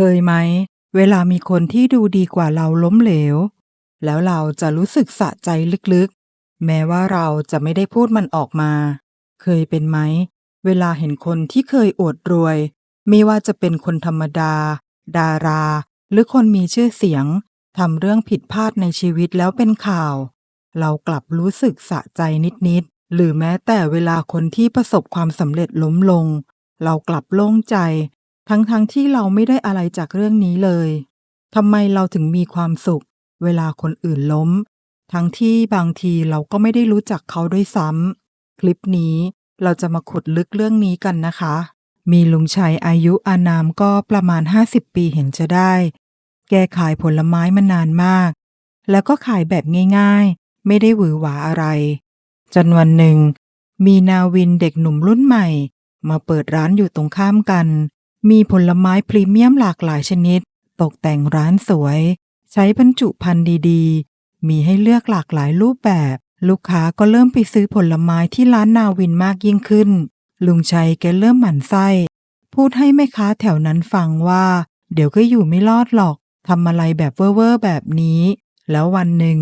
เคยไหม เวลามีคนที่ดูดีกว่าเราล้มเหลว แล้วเราจะรู้สึกสะใจลึกๆ แม้ว่าเราจะไม่ได้พูดมันออกมา เคยเป็นไหม เวลาเห็นคนที่เคยอวดรวย ไม่ว่าจะเป็นคนธรรมดา ดารา หรือคนมีชื่อเสียงทำเรื่องผิดพลาดในชีวิตแล้วเป็นข่าว เรากลับรู้สึกสะใจนิดๆ หรือแม้แต่เวลาคนที่ประสบความสำเร็จล้มลง เรากลับโล่งใจ ทั้งๆทที่เราไม่ได้อะไรจากเรื่องนี้เลยทำไมเราถึงมีความสุข เวลาคนอื่นล้ม ทั้งที่บางทีเราก็ไม่ได้รู้จักเขาด้วยซ้ำคลิปนี้เราจะมาขุดลึกเรื่องนี้กันนะคะ มีลุงชัยอายุอานามก็ประมาณ 50 ปีเห็นจะได้ แกขายผลไม้มานานมาก แล้วก็ขายแบบง่ายๆ ไม่ได้หวือหวาอะไร จนวันหนึ่ง มีนาวินเด็กหนุ่มรุ่นใหม่ มาเปิดร้านอยู่ตรงข้ามกัน มีผลไม้พรีเมียมหลากหลายชนิด ตกแต่งร้านสวย ใช้บรรจุภัณฑ์ดีๆ มีให้เลือกหลากหลายรูปแบบ ลูกค้าก็เริ่มไปซื้อผลไม้ที่ร้านนาวินมากยิ่งขึ้น ลุงชัยแกเริ่มหมั่นไส้ พูดให้แม่ค้าแถวนั้นฟังว่า เดี๋ยวก็อยู่ไม่รอดหรอกทำอะไรแบบเว่อร์แบบนี้ แล้ววันหนึ่ง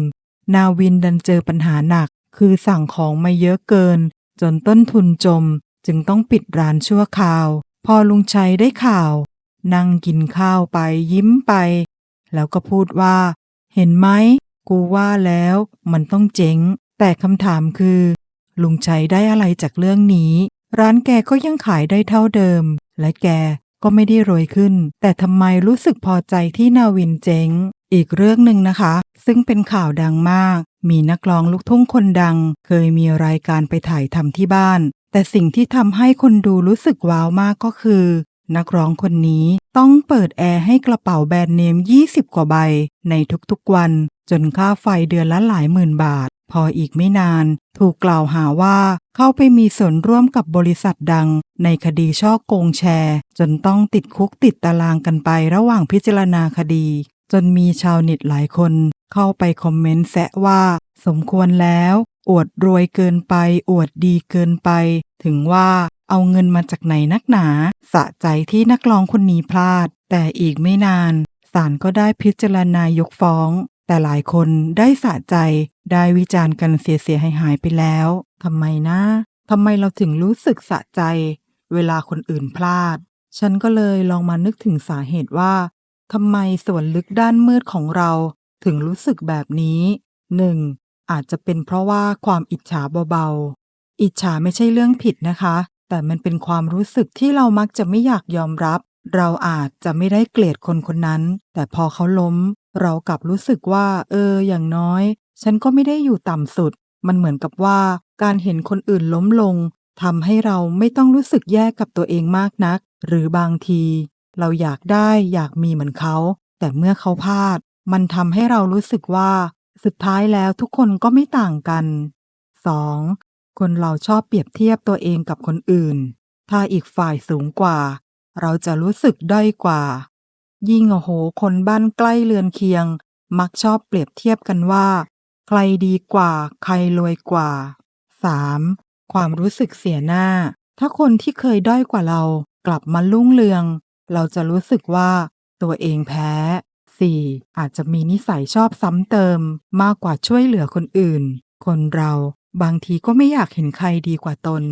นาวินดันเจอปัญหาหนัก คือสั่งของมาเยอะเกิน จนต้นทุนจมจึงต้องปิดร้านชั่วคราว พอลุงชัยได้ข่าว นั่งกินข้าวไปยิ้มไป แล้วก็พูดว่า เห็นไหม กูว่าแล้วมันต้องเจ๊งแต่คำถามคือ ลุงชัยได้อะไรจากเรื่องนี้ ร้านแกก็ยังขายได้เท่าเดิม และแกก็ไม่ได้รวยขึ้น แต่ทำไมรู้สึกพอใจที่นาวินเจ๊งอีกเรื่องหนึ่งนะคะ ซึ่งเป็นข่าวดังมาก มีนักร้องลูกทุ่งคนดัง เคยมีรายการไปถ่ายทำที่บ้าน แต่สิ่งที่ทำให้คนดูรู้สึกว้าวมากก็คือ นักร้องคนนี้ต้องเปิดแอร์ให้กระเป๋าแบรนด์เนม 20 กว่าใบ ในทุกๆวัน จนค่าไฟเดือนละหลายหมื่นบาท พออีกไม่นาน ถูกกล่าวหาว่าเข้าไปมีส่วนร่วมกับบริษัทดัง ในคดีช่อโกงแชร์ จนต้องติดคุกติดตารางกันไประหว่างพิจารณาคดี จนมีชาวเน็ตหลายคน เข้าไปคอมเมนต์แซะว่า สมควรแล้ว อวดรวยเกินไป อวดดีเกินไป ถึงว่าเอาเงินมาจากไหนนักหนา สะใจที่นักร้องคนนี้พลาด แต่อีกไม่นานศาลก็ได้พิจารณายกฟ้อง แต่หลายคนได้สะใจได้วิจารณ์กันเสียเสียหายหายไปแล้วทำไมนะทำไมเราถึงรู้สึกสะใจ เวลาคนอื่นพลาด ฉันก็เลยลองมานึกถึงสาเหตุว่าทำไมส่วนลึกด้านมืดของเราถึงรู้สึกแบบนี้หนึ่ง อาจจะเป็นเพราะว่าความอิจฉาเบาๆ อิจฉาไม่ใช่เรื่องผิดนะคะ แต่มันเป็นความรู้สึกที่เรามักจะไม่อยากยอมรับ เราอาจจะไม่ได้เกลียดคนคนนั้น แต่พอเขาล้ม เรากลับรู้สึกว่า เออ อย่างน้อย ฉันก็ไม่ได้อยู่ต่ำสุด มันเหมือนกับว่า การเห็นคนอื่นล้มลงทำให้เราไม่ต้องรู้สึกแย่กับตัวเองมากนัก หรือบางที เราอยากได้อยากมีเหมือนเขา แต่เมื่อเขาพลาด มันทำให้เรารู้สึกว่า สุดท้ายแล้วทุกคนก็ไม่ต่างกัน 2. คนเราชอบเปรียบเทียบตัวเองกับคนอื่น ถ้าอีกฝ่ายสูงกว่า เราจะรู้สึกด้อยกว่า ยิ่งโอโห คนบ้านใกล้เรือนเคียง มักชอบเปรียบเทียบกันว่า ใครดีกว่า ใครรวยกว่า 3. ความรู้สึกเสียหน้า ถ้าคนที่เคยด้อยกว่าเรากลับมาลุ่งเรือง เราจะรู้สึกว่าตัวเองแพ้ 4. อาจจะมีนิสัยชอบซ้ำเติม มากกว่าช่วยเหลือคนอื่น คนเราบางทีก็ไม่อยากเห็นใครดีกว่าตน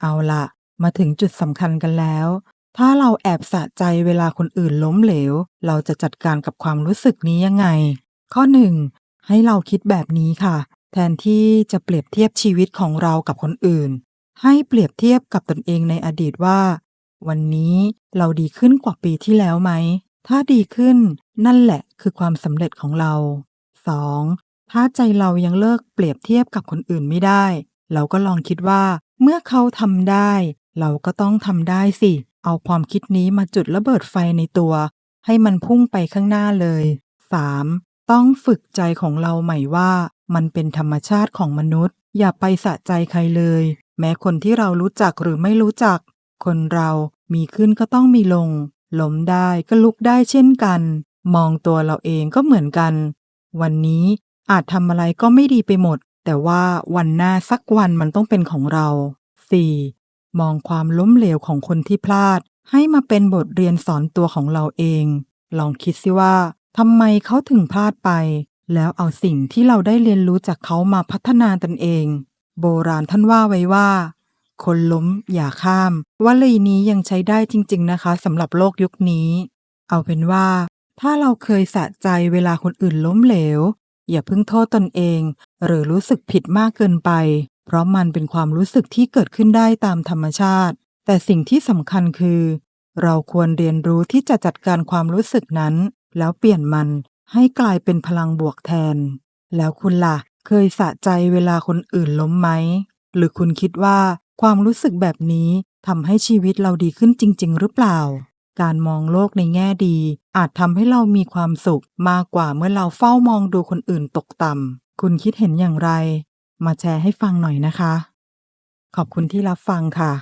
เอาละมาถึงจุดสำคัญกันแล้ว ถ้าเราแอบสะใจเวลาคนอื่นล้มเหลว เราจะจัดการกับความรู้สึกนี้ยังไง ข้อ 1. ให้เราคิดแบบนี้ค่ะ แทนที่จะเปรียบเทียบชีวิตของเรากับคนอื่น ให้เปรียบเทียบกับตนเองในอดีตว่า วันนี้เราดีขึ้นกว่าปีที่แล้วไหม ถ้าดีขึ้นนั่นแหละคือความสำเร็จของเรา 2. ถ้าใจเรายังเลิกเปรียบเทียบกับคนอื่นไม่ได้ เราก็ลองคิดว่า เมื่อเขาทำได้ เราก็ต้องทำได้สิ เอาความคิดนี้มาจุดระเบิดไฟในตัว ให้มันพุ่งไปข้างหน้าเลย 3. ต้องฝึกใจของเราใหม่ว่า มันเป็นธรรมชาติของมนุษย์ อย่าไปสะใจใครเลย แม้คนที่เรารู้จักหรือไม่รู้จัก คนเรามีขึ้นก็ต้องมีลง ล้มได้ก็ลุกได้เช่นกัน มองตัวเราเองก็เหมือนกัน วันนี้อาจทำอะไรก็ไม่ดีไปหมด แต่ว่าวันหน้าสักวันมันต้องเป็นของเรา 4. มองความล้มเหลวของคนที่พลาด ให้มาเป็นบทเรียนสอนตัวของเราเอง ลองคิดสิว่าทำไมเขาถึงพลาดไป แล้วเอาสิ่งที่เราได้เรียนรู้จากเขามาพัฒนาตนเอง โบราณท่านว่าไว้ว่า คนล้มอย่าข้ามวลีนี้ยังใช้ได้จริง ๆ นะคะสำหรับโลกยุคนี้ เอาเป็นว่า ถ้าเราเคยสะใจเวลาคนอื่นล้มเหลว อย่าเพิ่งโทษตนเอง หรือรู้สึกผิดมากเกินไป เพราะมันเป็นความรู้สึกที่เกิดขึ้นได้ตามธรรมชาติ แต่สิ่งที่สำคัญคือ เราควรเรียนรู้ที่จะจัดการความรู้สึกนั้น แล้วเปลี่ยนมันให้กลายเป็นพลังบวกแทน แล้วคุณล่ะ เคยสะใจเวลาคนอื่นล้มไหม หรือคุณคิดว่า ความรู้สึกแบบนี้ทำให้ชีวิตเราดีขึ้นจริง ๆ หรือเปล่า การมองโลกในแง่ดี อาจทำให้เรามีความสุขมากกว่าเมื่อเราเฝ้ามองดูคนอื่นตกต่ำคุณคิดเห็นอย่างไร มาแชร์ให้ฟังหน่อยนะคะ ขอบคุณที่รับฟังค่ะ